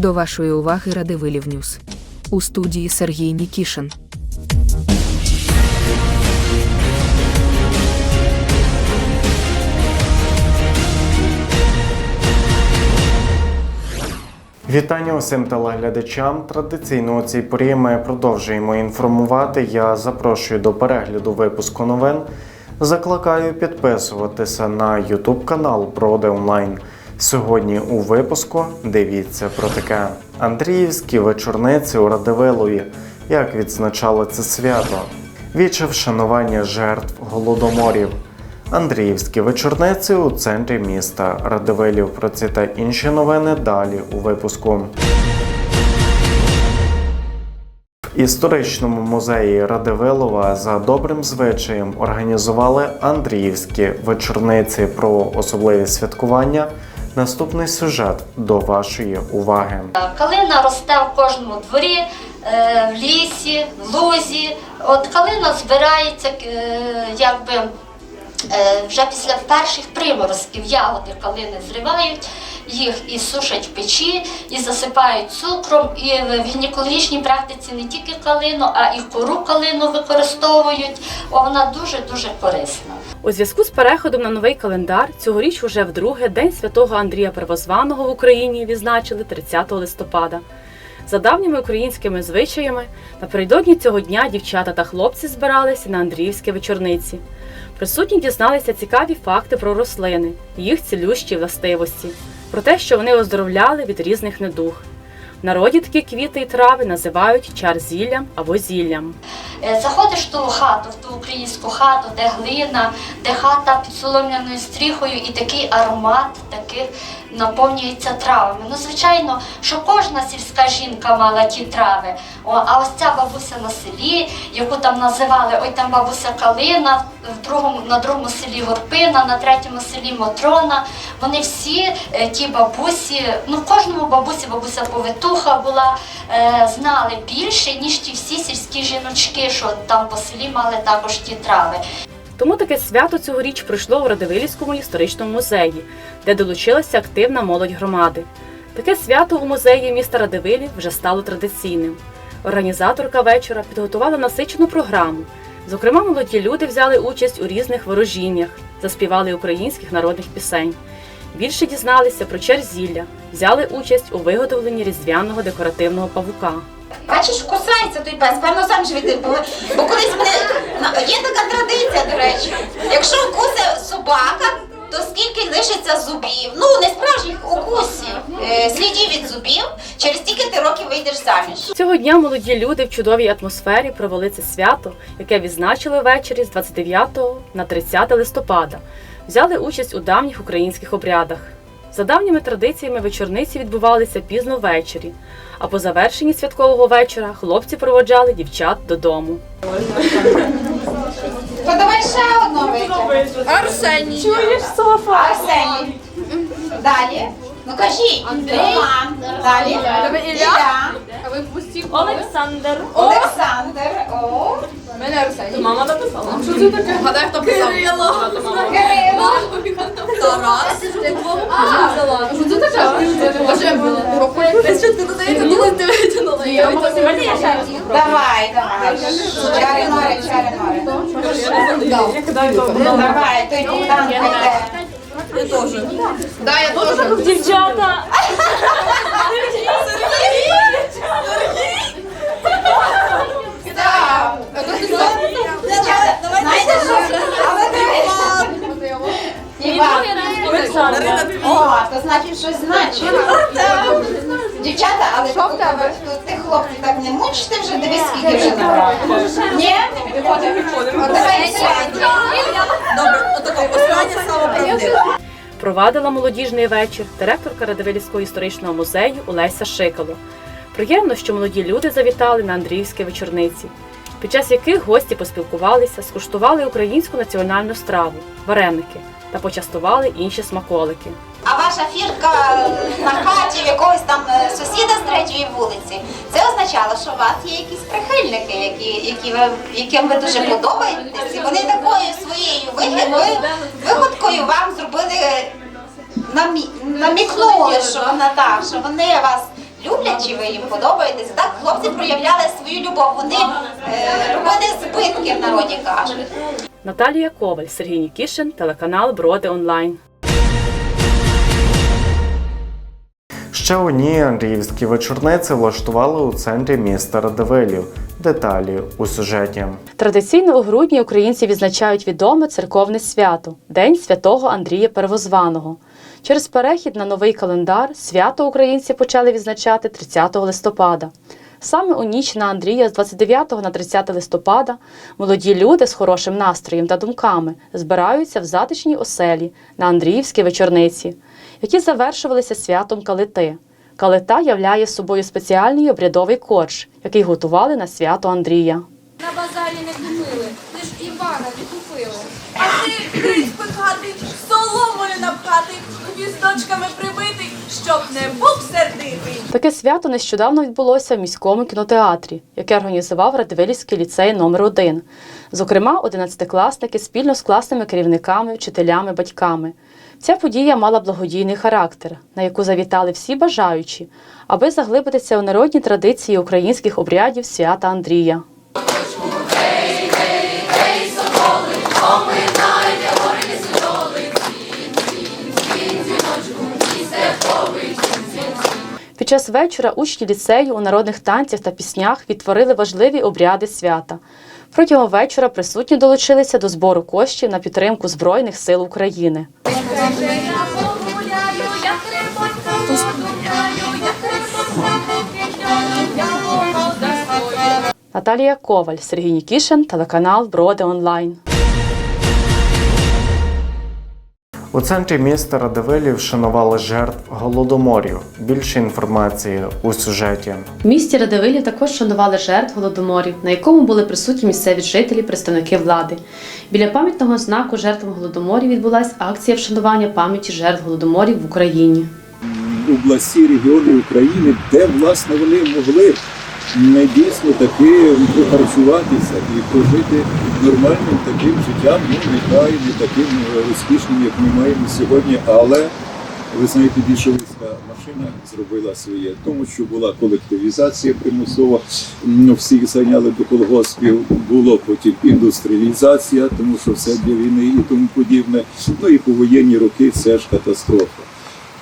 До вашої уваги Радивилів Ньюс. У студії Сергій Нікішин. Вітання усім телеглядачам. Традиційно у цій порі ми продовжуємо інформувати. Я запрошую до перегляду випуску новин. Закликаю підписуватися на YouTube канал Проди Онлайн. Сьогодні у випуску дивіться про таке: Андріївські вечорниці у Радивилові. Як відзначали це свято? Віче вшанування жертв голодоморів. Андріївські вечорниці у центрі міста Радивилів. Про ці та інші новини далі у випуску. В історичному музеї Радивилова за добрим звичаєм організували Андріївські вечорниці про особливі святкування. Наступний сюжет до вашої уваги. Калина росте в кожному дворі, е, в лісі, в лузі. От калина збирається е, якби. е, Вже після перших приморозків ягоди калини зривають, їх і сушать в печі, і засипають цукром. І в гінекологічній практиці не тільки калину, а і кору калину використовують. Вона дуже-дуже корисна. У зв'язку з переходом на новий календар цьогоріч уже вдруге День святого Андрія Первозваного в Україні відзначили 30 листопада. За давніми українськими звичаями, напередодні цього дня дівчата та хлопці збиралися на Андріївські вечорниці. Присутні дізналися цікаві факти про рослини, їх цілющі властивості, про те, що вони оздоровляли від різних недуг. Народі такі квіти і трави називають чар-зіллям або зіллям. Е, Заходиш ту хату, в ту українську хату, де глина, де хата під солом'яною стріхою, і такий аромат таких наповнюється травами. Ну, звичайно, що кожна сільська жінка мала ті трави. О, а ось ця бабуся на селі, яку там називали ой там бабуся Калина, в другому, на другому селі Горпина, на третьому селі Мотрона. Вони всі е, ті бабусі, ну в кожному бабусі бабуся повитуха була, е, знали більше, ніж ті всі сільські жіночки, що там по селі мали також ті трави. Тому таке свято цьогоріч пройшло у Радивилівському історичному музеї, де долучилася активна молодь громади. Таке свято у музеї міста Радивилів вже стало традиційним. Організаторка вечора підготувала насичену програму. Зокрема, молоді люди взяли участь у різних ворожіннях, заспівали українських народних пісень. Більше дізналися про черзілля, взяли участь у виготовленні різдвяного декоративного павука. Бачиш, кусається той пес, певно сам живіти. Бо, бо колись мене є така традиція, до речі. Якщо вкусе собака, то скільки лишиться зубів? Ну, не справжніх укусів, е, слідів від зубів, через стільки ти років вийдеш заміж. Цього дня молоді люди в чудовій атмосфері провели це свято, яке відзначили ввечері з 29 на 30 листопада. Взяли участь у давніх українських обрядах. За давніми традиціями вечорниці відбувалися пізно ввечері, а по завершенні святкового вечора хлопці проводжали дівчат додому. То давай ще одного витягнемо. Арсеній. Чуєш? Арсеній. Далі. Ну кажіть. Роман. Далі. Ілля. Ви пусті Олександр. Олександр. О. Мене Арсеній. Мама написала. Що це таке? Гадай, хто писав. Кирило. Кирило. Тарас. А, що це таке? Боже, рухує. Ти що ти додаєте? Ні, ти витягнула. Я Давай, давай. Чари море, чари море. Давай, той Богдан. Я теж. Да, я теж. Дівчата! Так. Знаєте, що? Але ти О, то значить щось значить. Дівчата, але що? Ти хлопців так не мучите вже, дивись, скільки вже набрали. Ні? Не. Давай. Добре, отако, останнє саме правдиве. Провадила молодіжний вечір директорка Радивилівського історичного музею Олеся Шикало. Приємно, що молоді люди завітали на Андріївські вечорниці, під час яких гості поспілкувалися, скуштували українську національну страву, вареники та почастували інші смаколики. А ваша фірка на хаті в якогось там е, сусіда з третьої вулиці, це означало, що у вас є якісь прихильники, які, які ви, яким ви дуже подобаєтесь, вони такою своєю вигідною виходкою вам зробили намі, намікнули, що вона так, що вони вас люблять, чи ви їм подобаєтесь. Так хлопці проявляли свою любов. Вони е, робили збитки в народі кажуть. Наталія Коваль, Сергій Нікішин, телеканал Броди Онлайн. Ще одні андріївські вечорниці влаштували у центрі міста Радивилів. Деталі у сюжеті. Традиційно у грудні українці відзначають відоме церковне свято День святого Андрія Первозваного. Через перехід на новий календар свято українці почали відзначати 30 листопада. Саме у ніч на Андрія з 29 на 30 листопада молоді люди з хорошим настроєм та думками збираються в затишній оселі на Андріївській вечорниці, які завершувалися святом Калити. Калита являє собою спеціальний обрядовий корж, який готували на свято Андрія. На базарі не купили, лиш Івана відкупили. А ти гриць пихатий, соломою напхатий, гвіздочками прибитий, щоб не був сердитий. Таке свято нещодавно відбулося в міському кінотеатрі, яке організував Радивилівський ліцей номер 1 Зокрема, одинадцятикласники спільно з класними керівниками, вчителями, батьками. Ця подія мала благодійний характер, на яку завітали всі бажаючі, аби заглибитися у народні традиції українських обрядів свята Андрія. Час вечора учні ліцею у народних танцях та піснях відтворили важливі обряди свята. Протягом вечора присутні долучилися до збору коштів на підтримку Збройних сил України. Наталія Коваль, Сергій Нікішин, телеканал Броди Онлайн. У центрі міста Радивилів вшанували жертв голодоморів. Більше інформації у сюжеті. В місті Радивилів також шанували жертв голодоморів, на якому були присутні місцеві жителі, представники влади. Біля пам'ятного знаку жертвам голодоморів відбулася акція вшанування пам'яті жертв голодоморів в Україні. області, регіони України, де власне вони могли м, дійсно таки похарчуватися і прожити нормальним таким життям, ну нехай не таким е, успішним, як ми маємо сьогодні, але ви знаєте, більшовицька машина зробила своє, тому що була колективізація примусова, м, всіх зайняли до колгоспів, було потім індустріалізація, тому що все для війни і тому подібне. Ну і повоєнні роки це ж катастрофа.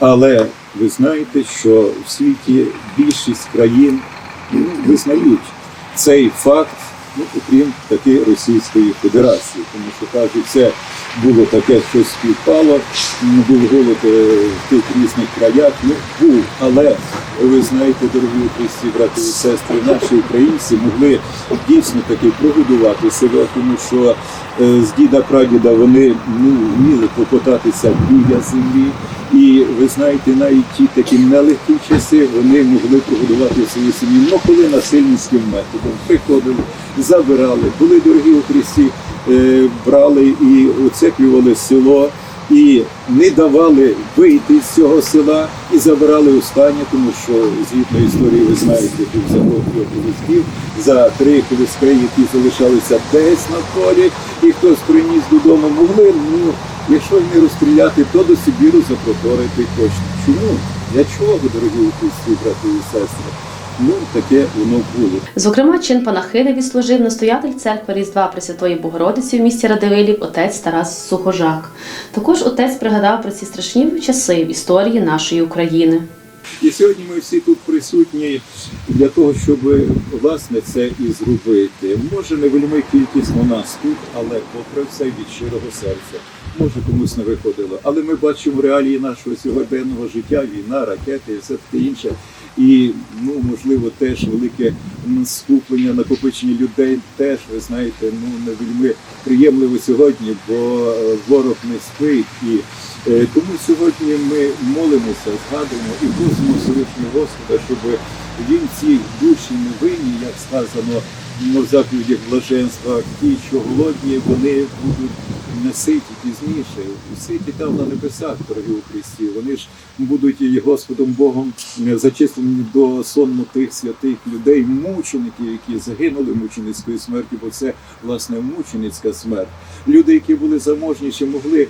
Але ви знаєте, що в світі більшість країн ну, визнають цей факт, ну, окрім таки Російської Федерації, тому що кажуть, це було таке, що співпало, був голод е, в тих різних краях. Ну був, але ви знаєте, дорогі у Христі, брати і сестри, наші українці могли дійсно таки прогодувати себе, тому що е, з діда прадіда вони ну, вміли покотатися біля землі. І ви знаєте, навіть ті такі нелегкі часи вони могли прогодувати свої сім'ї. Ну, коли насильницьким методом приходили, забирали, були дорогі у Христі, е, брали і оцеплювали село, і не давали вийти з цього села і забирали останнє, тому що згідно історії, ви знаєте, був закон трьох за три колиски, які залишалися десь на полі, і хтось приніс додому, могли, ну, якщо не розстріляти, то до Сибіру запроторити точно. Чому? Для чого, дорогі українські брати і сестри? Ну, таке воно було. Зокрема, чин панахиди відслужив настоятель церкви Різдва Пресвятої Богородиці в місті Радивилів отець Тарас Сухожак. Також отець пригадав про ці страшні часи в історії нашої України. І сьогодні ми всі тут присутні для того, щоб власне це і зробити. Може, не вельми у нас тут, але попри все від щирого серця. Може комусь не виходило. Але ми бачимо реалії нашого сьогоденного життя, війна, ракети і все таке інше. І ну можливо теж велике скуплення, накопичення людей теж ви знаєте, ну не вельми приємливо сьогодні, бо е, ворог не спить. І Е, Тому сьогодні ми молимося, згадуємо і просимо Всевишнього Господа, щоб він ці душі невинні, як сказано в заповідях блаженства, ті, що голодні, вони будуть наситі пізніше. У світі там на небесах, дорогі у Христі. Вони ж будуть і Господом Богом е, зачислені до сонму тих святих людей, мучеників, які загинули мученицькою смертю, бо це власне мученицька смерть. Люди, які були заможніші, могли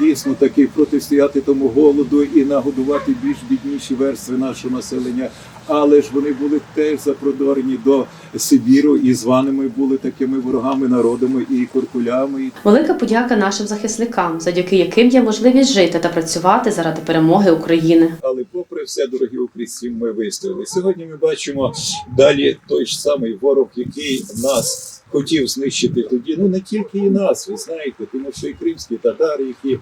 дійсно таки протистояти тому голоду і нагодувати більш бідніші верстви нашого населення. Але ж вони були теж запродорені до Сибіру і званими були такими ворогами народами і куркулями. Велика подяка нашим захисникам, завдяки яким є можливість жити та працювати заради перемоги України. Але попри все, дорогі українці, ми вистояли. Сьогодні ми бачимо далі той ж самий ворог, який нас хотів знищити тоді. Ну не тільки і нас, ви знаєте, тому що і кримські татари, які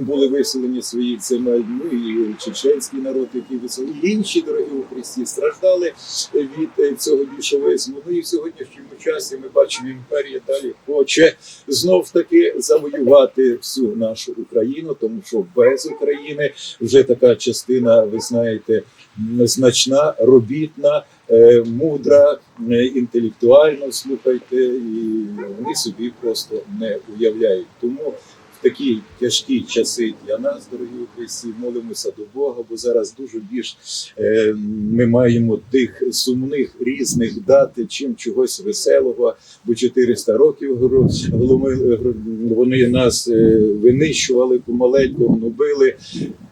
були виселені з своїх земель, ну і чеченський народ, який виселені, і інші дорогі українці страждали від е, цього більшовизму. Ну і в сьогоднішньому часі ми бачимо, імперія далі хоче знов таки завоювати всю нашу Україну, тому що без України вже така частина, ви знаєте, значна, робітна, е, мудра, е, інтелектуально слухайте, і вони собі просто не уявляють. Тому такі тяжкі часи для нас, дорогі українці, молимося до Бога, бо зараз дуже більш е, ми маємо тих сумних різних дат, чим чогось веселого, бо 400 років вони нас е, винищували, помаленьку гнобили.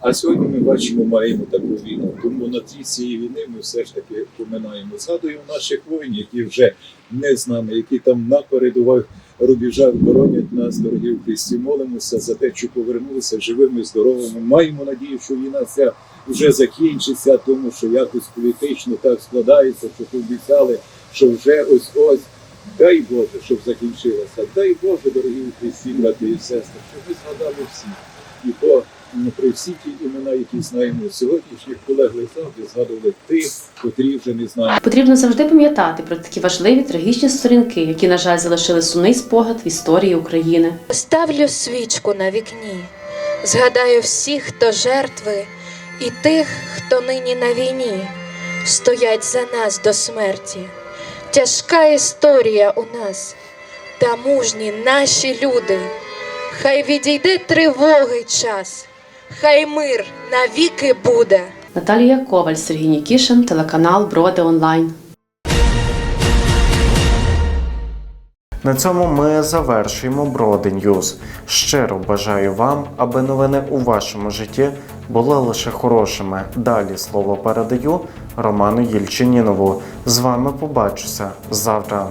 А сьогодні ми бачимо, маємо таку війну. Тому на тлі цієї війни ми все ж таки поминаємо. Згадуємо наших воїнів, які вже не з нами, які там на передових рубежах боронять нас, дорогі в Христі, Молимося за те, що повернулися живими, здоровими. Маємо надію, що війна ця вже закінчиться, тому що якось політично так складається, що пообіцяли, що вже ось ось. Дай Боже, щоб закінчилося. Дай Боже, дорогі христі, брати і сестри, щоб ми згадали всі. І то м, при всі ті імена, які знаємо сьогоднішніх полеглих завжди згадували тих, котрі вже не знаємо. Потрібно завжди пам'ятати про такі важливі трагічні сторінки, які, на жаль, залишили сумний спогад в історії України. Ставлю свічку на вікні, згадаю всіх, хто жертви, і тих, хто нині на війні, стоять за нас до смерті. Тяжка історія у нас, та мужні наші люди. Хай відійде тривоги час, хай мир навіки буде. Наталія Коваль, Сергій Нікішин, телеканал Броди Онлайн. На цьому ми завершуємо Броди Ньюз. Щиро бажаю вам, аби новини у вашому житті були лише хорошими. Далі слово передаю Роману Єльчинінову. З вами побачуся завтра.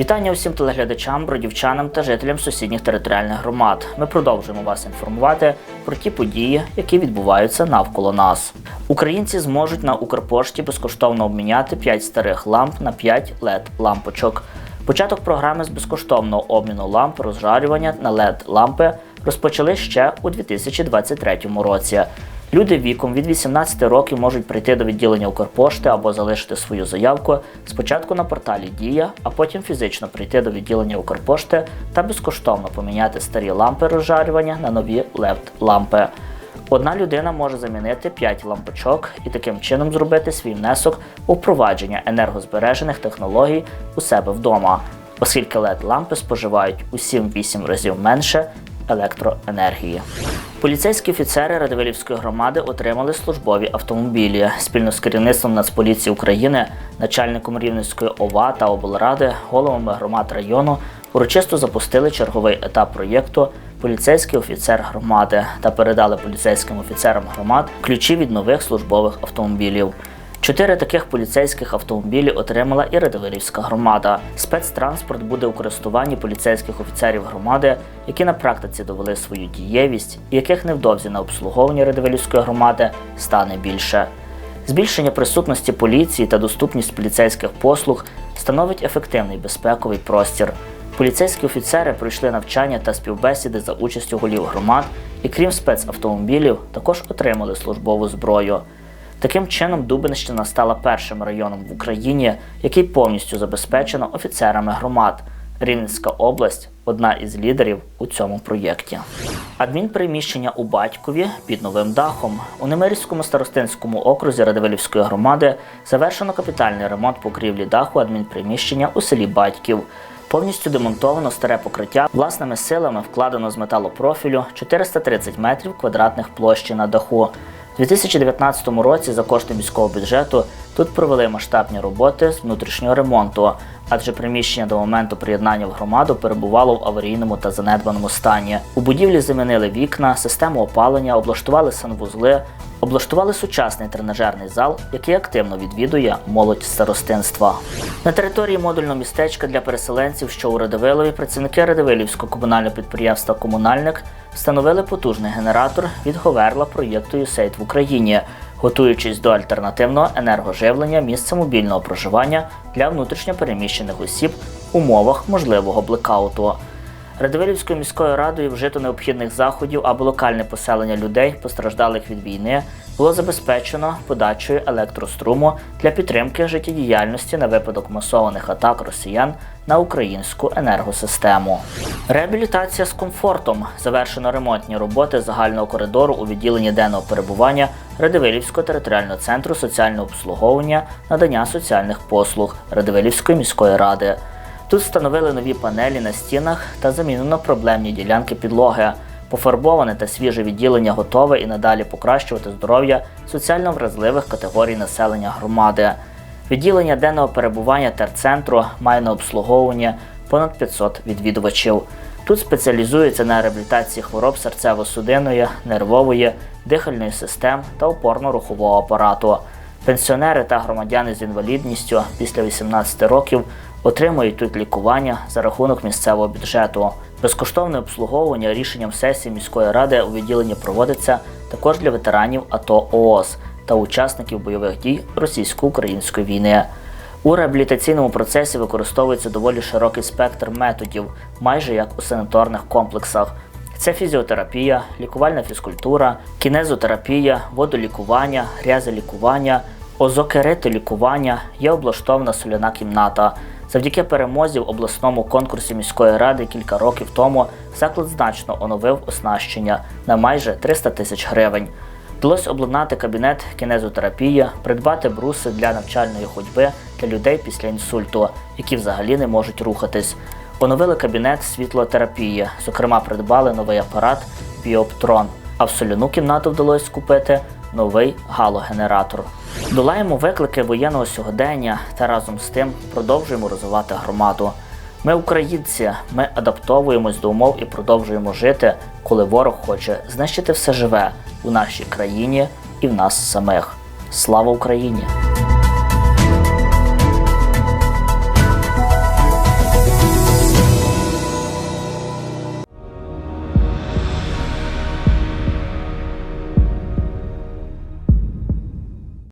Вітання усім телеглядачам, бродівчанам та жителям сусідніх територіальних громад. Ми продовжуємо вас інформувати про ті події, які відбуваються навколо нас. Українці зможуть на Укрпошті безкоштовно обміняти 5 старих ламп на 5 led лампочок. Початок програми з безкоштовного обміну ламп розжарювання на led лампи розпочали ще у 2023 році. Люди віком від 18 років можуть прийти до відділення Укрпошти або залишити свою заявку спочатку на порталі Дія, а потім фізично прийти до відділення Укрпошти та безкоштовно поміняти старі лампи розжарювання на нові led лампи. Одна людина може замінити 5 лампочок і таким чином зробити свій внесок у впровадження енергозбережених технологій у себе вдома, оскільки led лампи споживають у 7-8 разів менше електроенергії. Поліцейські офіцери Радивилівської громади отримали службові автомобілі. Спільно з керівництвом Нацполіції України, начальником Рівненської ОВА та облради, головами громад району урочисто запустили черговий етап проєкту Поліцейський офіцер громади та передали поліцейським офіцерам громад ключі від нових службових автомобілів. Чотири таких поліцейських автомобілі отримала і Радивилівська громада. Спецтранспорт буде у користуванні поліцейських офіцерів громади, які на практиці довели свою дієвість, і яких невдовзі на обслуговуванні Радивилівської громади стане більше. Збільшення присутності поліції та доступність поліцейських послуг становить ефективний безпековий простір. Поліцейські офіцери пройшли навчання та співбесіди за участю голів громад і, крім спецавтомобілів, також отримали службову зброю. Таким чином, Дубинщина стала першим районом в Україні, який повністю забезпечено офіцерами громад. Рівненська область одна із лідерів у цьому проєкті. Адмінприміщення у батькові під новим дахом. У Немирівському старостинському окрузі Радивилівської громади завершено капітальний ремонт покрівлі даху адмінприміщення у селі Батьків. Повністю демонтовано старе покриття, власними силами вкладено з металопрофілю 430 метрів квадратних площі на даху. У 2019 році за кошти міського бюджету тут провели масштабні роботи з внутрішнього ремонту, адже приміщення до моменту приєднання в громаду перебувало в аварійному та занедбаному стані. У будівлі замінили вікна, систему опалення, облаштували санвузли, облаштували сучасний тренажерний зал, який активно відвідує молодь старостинства. На території модульного містечка для переселенців, що у Радивилові, працівники Радивилівського комунального підприємства Комунальник встановили потужний генератор від Говерла проєкту USAID в Україні, готуючись до альтернативного енергоживлення місця мобільного проживання для внутрішньопереміщених осіб в умовах можливого блекауту. Радивилівською міською радою вжито необхідних заходів, аби локальне поселення людей, постраждалих від війни, було забезпечено подачею електроструму для підтримки життєдіяльності на випадок масованих атак росіян на українську енергосистему. Реабілітація з комфортом. Завершено ремонтні роботи загального коридору у відділенні денного перебування Радивилівського територіального центру соціального обслуговування надання соціальних послуг Радивилівської міської ради. Тут встановили нові панелі на стінах та замінено проблемні ділянки підлоги. Пофарбоване та свіже відділення готове і надалі покращувати здоров'я соціально вразливих категорій населення громади. Відділення денного перебування терцентру має на обслуговування понад 500 відвідувачів. Тут спеціалізується на реабілітації хвороб серцево-судинної, нервової, дихальної систем та опорно-рухового апарату. Пенсіонери та громадяни з інвалідністю після 18 років отримують тут лікування за рахунок місцевого бюджету. Безкоштовне обслуговування рішенням сесії міської ради у відділенні проводиться також для ветеранів АТО ООС та учасників бойових дій російсько-української війни. У реабілітаційному процесі використовується доволі широкий спектр методів, майже як у санаторних комплексах. Це фізіотерапія, лікувальна фізкультура, кінезотерапія, водолікування, грязелікування, озокеритолікування, є облаштована соляна кімната. Завдяки перемозі в обласному конкурсі міської ради кілька років тому заклад значно оновив оснащення на майже 300 тисяч гривень. Вдалося обладнати кабінет кінезотерапії, придбати бруси для навчальної ходьби для людей після інсульту, які взагалі не можуть рухатись. Оновили кабінет світлотерапії, зокрема, придбали новий апарат Біоптрон, а в соляну кімнату вдалося купити новий галогенератор. Долаємо виклики воєнного сьогодення та разом з тим продовжуємо розвивати громаду. Ми українці, ми адаптовуємось до умов і продовжуємо жити, коли ворог хоче знищити все живе у нашій країні і в нас самих. Слава Україні!